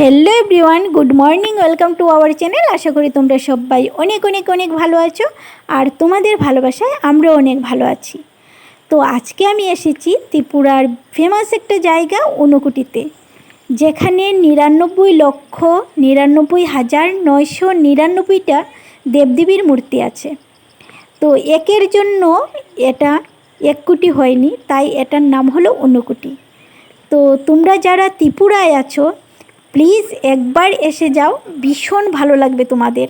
Hello everyone good morning welcome to our channel আশা করি তোমরা সবাই অনেক অনেক অনেক ভালো আছো। আর তোমাদের ভালোবাসায় আমরাও অনেক ভালো আছি। তো আজকে আমি এসেছি ত্রিপুরার ফেমাস একটা জায়গা ঊনকুটিতে যেখানে নিরানব্বই লক্ষ নিরানব্বই হাজার নয়শো নিরানব্বইটা দেবদেবীর মূর্তি আছে। তো একের জন্য এটা এক কোটি হয়নি, তাই এটার নাম হলো ঊনকুটি তো তোমরা যারা ত্রিপুরায় আছো প্লিজ একবার এসে যাও ভীষণ ভালো লাগবে তোমাদের।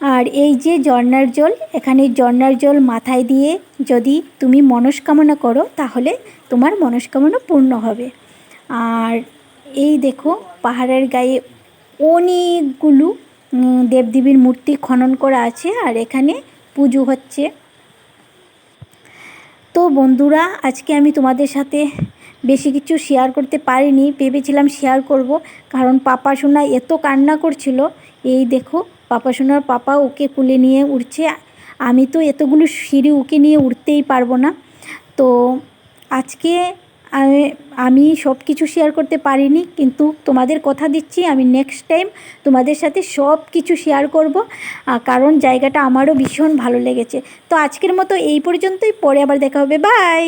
আর এই যে ঝর্নার জল, এখানে ঝর্নার জল মাথায় দিয়ে যদি তুমি মনস্কামনা করো, তাহলে তোমার মনস্কামনা পূর্ণ হবে। আর এই দেখো, পাহাড়ের গায়ে অনেকগুলো দেবদেবীর মূর্তি খনন করা আছে আর এখানে পুজো হচ্ছে। তো বন্ধুরা, আজকে আমি তোমাদের সাথে বেশি কিছু শেয়ার করতে পারিনি, ভেবেছিলাম শেয়ার করব, কারণ পাপা সোনা এত কান্না করছিল। এই দেখো পাপা সোনার পাপা ওকে কুলে নিয়ে উঠছে আমি তো এতগুলো সিঁড়ি ওকে নিয়ে উঠতেই পারব না। তো আজকে আমি আমি সব কিছু শেয়ার করতে পারিনি, কিন্তু তোমাদের কথা দিচ্ছি। আমি নেক্সট টাইম তোমাদের সাথে সব কিছু শেয়ার করব। কারণ জায়গাটা আমারও ভীষণ ভালো লেগেছে। তো আজকের মতো এই পর্যন্তই। পরে আবার দেখা হবে। বাই